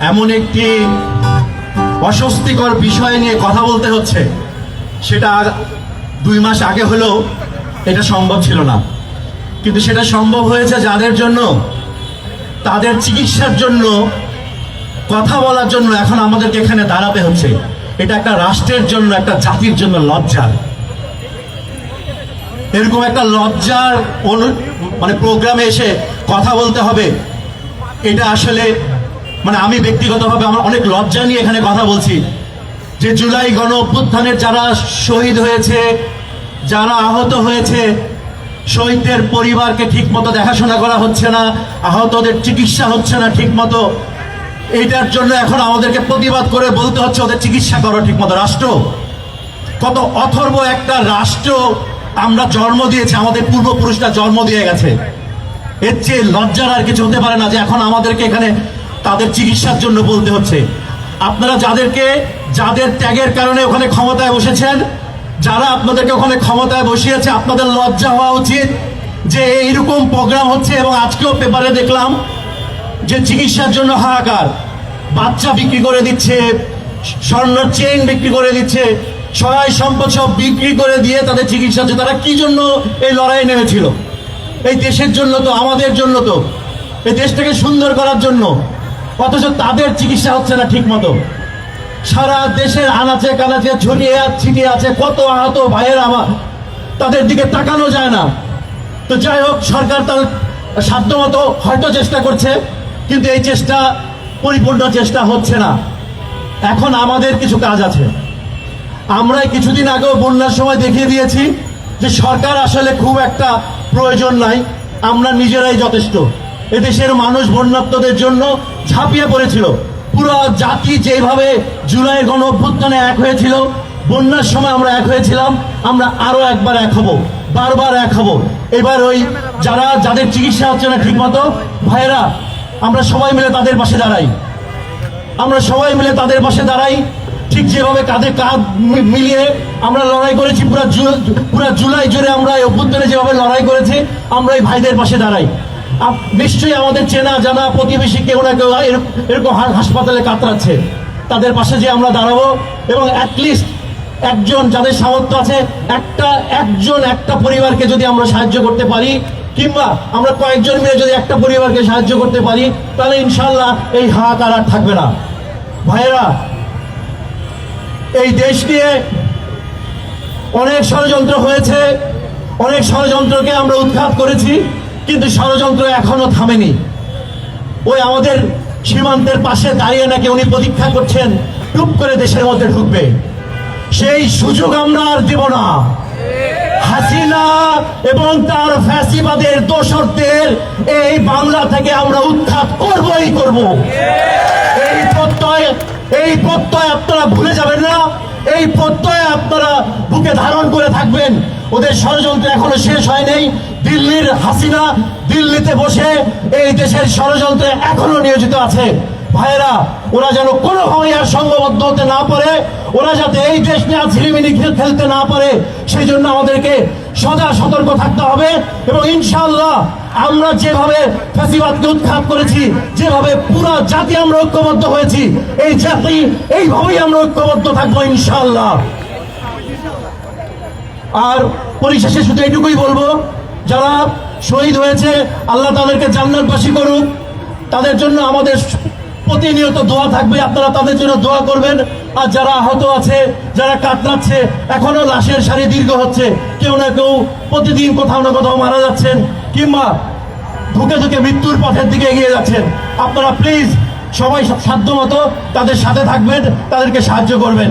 এমন একটি অস্বস্তিকর বিষয় নিয়ে কথা বলতে হচ্ছে, সেটা দুই মাস আগে হলেও এটা সম্ভব ছিল না। কিন্তু সেটা সম্ভব হয়েছে যাদের জন্য, তাদের চিকিৎসার জন্য, কথা বলার জন্য এখন আমাদেরকে এখানে দাঁড়াতে হচ্ছে। এটা একটা রাষ্ট্রের জন্য, একটা জাতির জন্য লজ্জার এরকম একটা লজ্জার অনু- মানে প্রোগ্রামে এসে কথা বলতে হবে। এটা আসলে মানে আমি ব্যক্তিগতভাবে আমার অনেক লজ্জা নিয়ে এখানে কথা বলছি যে জুলাই গণ অভ্যুত্থানের যারা শহীদ হয়েছে, যারা আহত হয়েছে, শহীদদের পরিবারকে ঠিকমতো দেখাশোনা করা হচ্ছে না, আহতদের চিকিৎসা হচ্ছে না ঠিকমতো। এইটার জন্য এখন আমাদেরকে প্রতিবাদ করে বলতে হচ্ছে ওদের চিকিৎসা করো ঠিকমতো। রাষ্ট্র, কত অথর্ব একটা রাষ্ট্র আমরা জন্ম দিয়েছি, আমাদের পূর্বপুরুষরা জন্ম দিয়ে গেছে। এর চেয়ে লজ্জার আর কিছু হতে পারে না যে এখন আমাদেরকে এখানে তাদের চিকিৎসার জন্য বলতে হচ্ছে। আপনারা যাদেরকে, যাদের ত্যাগের কারণে ওখানে ক্ষমতায় বসেছেন, যারা আপনাদেরকে ওখানে ক্ষমতায় বসিয়েছে, আপনাদের লজ্জা হওয়া উচিত যে এইরকম প্রোগ্রাম হচ্ছে এবং আজকেও পেপারে দেখলাম যে চিকিৎসার জন্য হাহাকার। বাচ্চা বিক্রি করে দিচ্ছে, স্বর্ণ চেইন বিক্রি করে দিচ্ছে সহায় সম্পদ সব বিক্রি করে দিয়ে তাদের চিকিৎসা হচ্ছে। তারা কি জন্য এই লড়াই নেমেছিল? এই দেশের জন্য তো, আমাদের জন্য তো। এই দেশটাকে সুন্দর করার জন্য অথচ তাদের চিকিৎসা হচ্ছে না ঠিক মতো সারা দেশের আনাচে কানাচে ছড়িয়ে ছিটিয়ে আছে, কত আহত ভাইয়ের আমার তাদের দিকে তাকানো যায় না। তো যাই হোক, সরকার তার সাধ্যমতো হয়তো চেষ্টা করছে, কিন্তু এই চেষ্টা, পরিপূর্ণ চেষ্টা হচ্ছে না। এখন আমাদের কিছু কাজ আছে। আমরা কিছুদিন আগেও বন্যার সময় দেখিয়ে দিয়েছি যে সরকার আসলে খুব একটা প্রয়োজন নাই, আমরা নিজেরাই যথেষ্ট। এদেশের মানুষ বন্যাত্মদের জন্য ঝাঁপিয়ে পড়েছিল। পুরো জাতি যেভাবে জুলাই গণ অভ্যুত্থানে এক হয়েছিল, বন্যার সময় আমরা এক হয়েছিলাম, আমরা আরও একবার এক হব, বারবার এক হব। এবার ওই যারা, যাদের চিকিৎসা হচ্ছে না ঠিকমতো, ভাইয়েরা, আমরা সবাই মিলে তাদের পাশে দাঁড়াই। আমরা সবাই মিলে তাদের পাশে দাঁড়াই, ঠিক যেভাবে কাঁধে কাঁধ মিলিয়ে আমরা লড়াই করেছি, পুরো পুরো জুলাই জুড়ে আমরা এই অভ্যুত্থানে যেভাবে লড়াই করেছি, আমরা এই ভাইদের পাশে দাঁড়াই। নিশ্চয়ই আমাদের চেনা, জানা প্রতিবেশী কেউ না কেউ এরক- এরকম হাসপাতালে কাতরাচ্ছে। তাদের পাশে যে আমরা দাঁড়াবো এবং অ্যাটলিস্ট একজন যাদের সামর্থ্য আছে, একটা, একজন, একটা পরিবারকে যদি আমরা সাহায্য করতে পারি, কিংবা আমরা কয়েকজন মিলে যদি একটা পরিবারকে সাহায্য করতে পারি, তাহলে ইনশাল্লাহ এই হাহাকার আর থাকবে না। ভাইয়েরা, এই দেশ নিয়ে অনেক ষড়যন্ত্র হয়েছে, অনেক ষড়যন্ত্রকে আমরা উৎখাত করেছি। কিন্তু ষড়যন্ত্র এখনও থামেনি। ওই আমাদের সীমান্তের পাশে দাঁড়িয়ে নাকি উনি প্রতীক্ষা করছেন, টুপ করে দেশের মধ্যে ঢুকবে। সেই সুযোগ আমরা আর দেব না। হাসিনা এবং তার ফ্যাসিবাদের দোসরদের এই বাংলা থেকে আমরা উৎখাত করবই করব। এই প্রত্যয় এই প্রত্যয় আপনারা ভুলে যাবেন না। এই প্রত্যয় আপনারা বুকে ধারণ করে থাকবেন। ওদের ষড়যন্ত্র এখনও শেষ হয় হয়নি। দিল্লির হাসিনা দিল্লিতে বসে এই দেশের ষড়যন্ত্রে এখনও নিয়োজিত আছে। ভাইয়েরা, ওরা যেন কোনোভাবেই আর সংঘবদ্ধ হতে না পারে, ওরা যাতে এই দেশ নিয়ে আর ঝিলিমিলি খেল- খেলতে না পারে, সেই জন্য আমাদেরকে সদা সতর্ক থাকতে হবে এবং ইনশাআল্লাহ আমরা যেভাবে ফ্যাসিবাদকে উৎখাত করেছি, যেভাবে পুরো জাতি আমরা ঐক্যবদ্ধ হয়েছি, এই জাতি এইভাবেই আমরা ঐক্যবদ্ধ থাকব ইনশাআল্লাহ। আর পরিশেষে শুধু এটুকুই বলব যারা শহীদ হয়েছে, আল্লাহ তাদেরকে জান্নাতবাসী করুক। তাদের জন্য আমাদের প্রতিনিয়ত দোয়া থাকবে, আপনারা তাদের জন্য দোয়া করবেন। আর যারা আহত আছে, যারা কাতরাচ্ছে, এখনও লাশের সারি দীর্ঘ হচ্ছে, কেউ না কেউ প্রতিদিন কোথাও না কোথাও মারা যাচ্ছেন, কিংবা ধুকে ধুকে মৃত্যুর পথের দিকে এগিয়ে যাচ্ছেন। আপনারা প্লিজ সবাই সাধ্য মতো তাদের সাথে থাকবেন, তাদেরকে সাহায্য করবেন।